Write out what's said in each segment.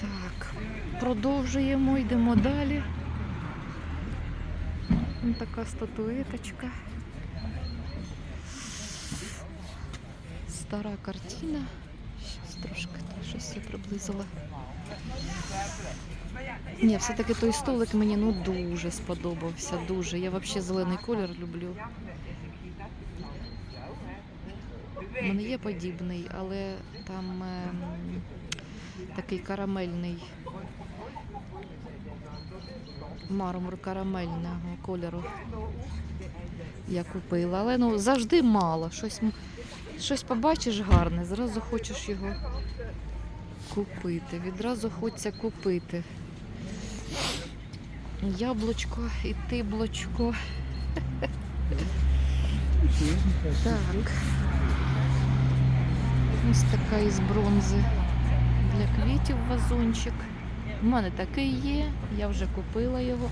Так, продовжуємо, йдемо далі. Така статуеточка. Стара картина. Щас трошки щось приблизила. Ні, все-таки той столик мені ну дуже сподобався. Дуже. Я взагалі зелений колір люблю. У мене є подібний, але там ем, такий карамельний мармур карамельного кольору я купила. Але ну завжди мало. Щось, щось побачиш гарне, зразу хочеш його купити. Відразу хочеться купити. Яблучко і тиблочко. Так. Ось така із бронзи для квітів вазончик. У мене такий є, я вже купила його.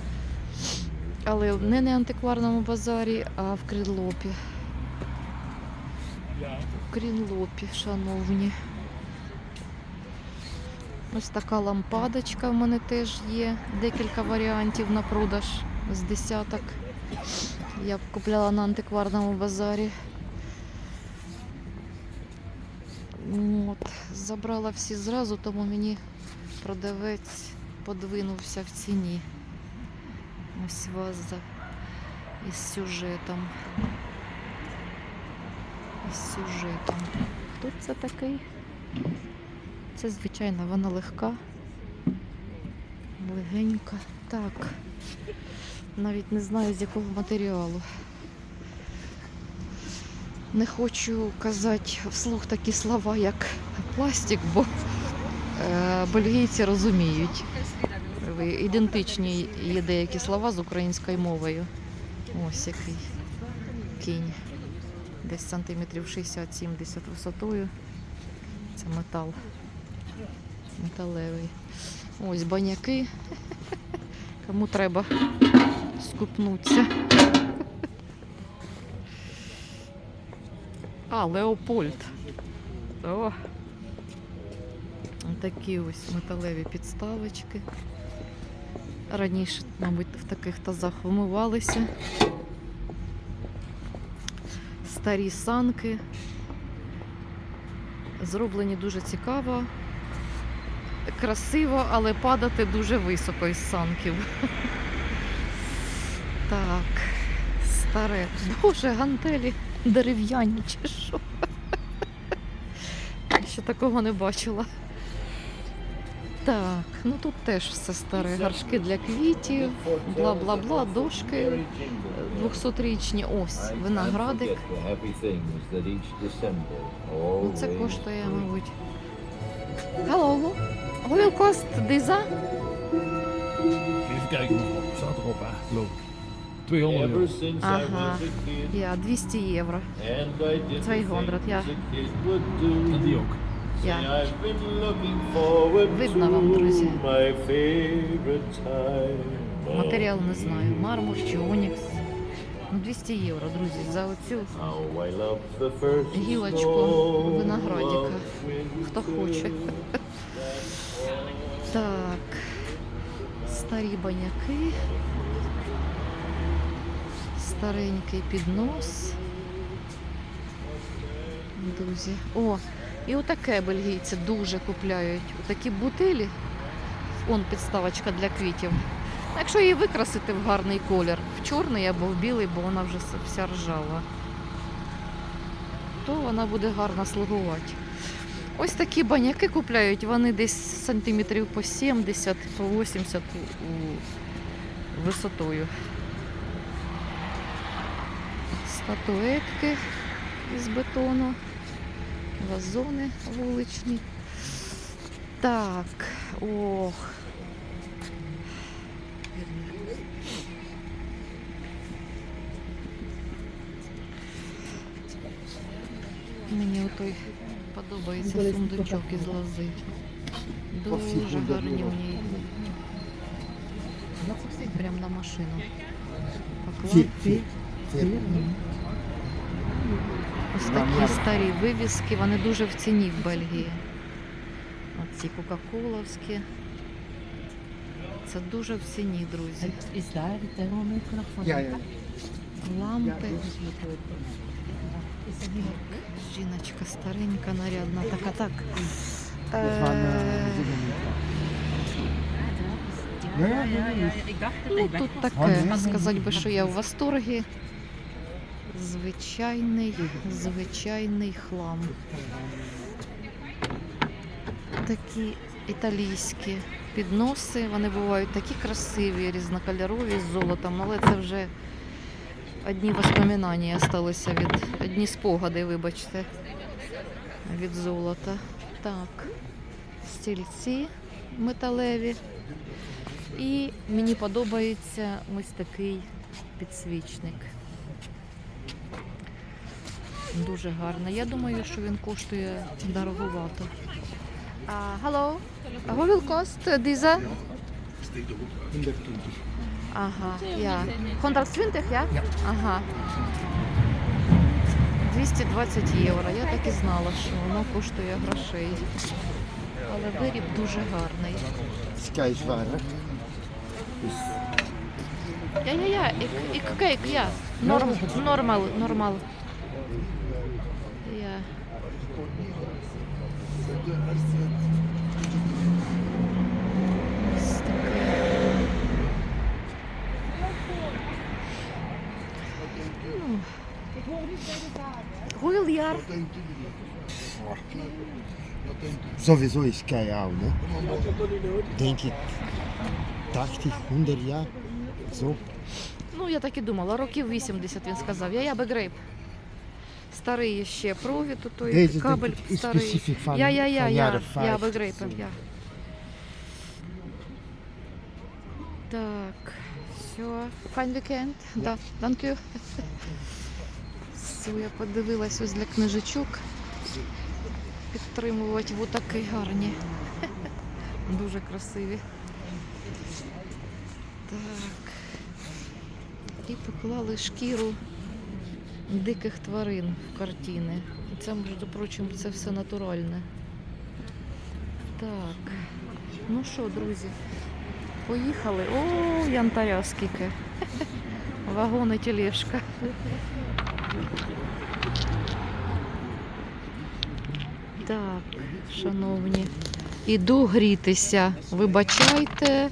Але не на антикварному базарі, а в Крінлопі. В Крінлопі, шановні. Ось така лампадочка в мене теж є. Декілька варіантів на продаж з десяток. Я купляла на антикварному базарі. Забрала всі зразу, тому мені продавець подвинувся в ціні. Ось ваза із сюжетом. Із сюжетом. Хто це такий? Це, звичайно, вона легка. Легенька. Так. Навіть не знаю з якого матеріалу. Не хочу казати вслух такі слова, як пластик, бо е, бельгійці розуміють. Ідентичні є деякі слова з українською мовою. Ось який кінь. Десь сантиметрів 60-70 висотою. Це метал. Металевий. Ось баняки. Кому треба скупнуться. А, Леопольд. О. Такі ось металеві підставочки. Раніше, мабуть, в таких тазах вимивалися. Старі санки. Зроблені дуже цікаво. Красиво, але падати дуже високо із санків. Так, старе. Боже, гантелі дерев'яні чи що. Ще такого не бачила. Так, ну тут теж все старе. Гаршки для квітів, бла бла бла, дошки 200-річні. Ось, виноградик. Ну, це коштує, мабуть. Hello, hoeveel kost deze? Even kijken, staat erop. Geloof ik. 200 euro. Ага. Ja, 200 євро. 200, ja. En die ook. Ja. Видно вам, друзі. Матеріал не знаю, мармур чи онікс. Ну, 200 євро, друзі, за оцю гілочку виноградика. хто хоче. Так, старі баняки, старенький піднос. Друзі. О, і отаке бельгійці дуже купляють. Отакі бутилі. Он підставочка для квітів. Якщо її викрасити в гарний колір, в чорний або в білий, бо вона вже вся ржава, то вона буде гарно слугувати. Ось такі баняки купляють, вони десь сантиметрів по 70, по 80 у- у висотою. Статуетки із бетону, вазони вуличні. Так, ох. Мені отой подобається сундучок із лози. Дуже гарнюній. Прям на машину. Поклав. Ось такі старі вивіски, вони дуже в ціні в Бельгії. Ці кока-коловські. Це дуже в ціні, друзі. Лампи. Жіночка старенька, нарядна, така так. Е, dat Ну, тут таке, сказати би, що я в восторгі. Звичайний, звичайний хлам. Такі італійські підноси, вони бувають такі красиві, різнокольорові з золотом, але це вже одні воспоминання залишилися від одні спогади, вибачте, від золота. Так, стільці металеві. І мені подобається ось такий підсвічник. Дуже гарний. Я думаю, що він коштує дороговато. А, hello. How will cost diese? 120. Ага, я. 120, я? Ага. 220 євро. Я так і знала, що воно коштує грошей. Але виріб дуже гарний. Sky is waar, hè? Dus Ja, ja, ja, ik, ik kijk, ja. Norm, normaal, normaal. Ja. Ось таке. Jaar? sowieso is Sky oud, hè? Denk ik 80, 100 jaar. Zo. Ну, я так і думала, років 80 він сказав. Я я би грейп. Старий ще провід, у той кабель старий. van ja, jaren ja, 50. begrepen, ja. Так, все, fijn weekend. Да, dank u. Все, я подивилась ось для книжечок. Підтримувати такі гарні. Дуже красиві. Так. І поклали шкіру диких тварин в картини. І це, між прочим, це все натуральне. Так. Ну що, друзі, поїхали. О, янтаря скільки. Вагон і тележка. Так, шановні. Іду грітися. Вибачайте.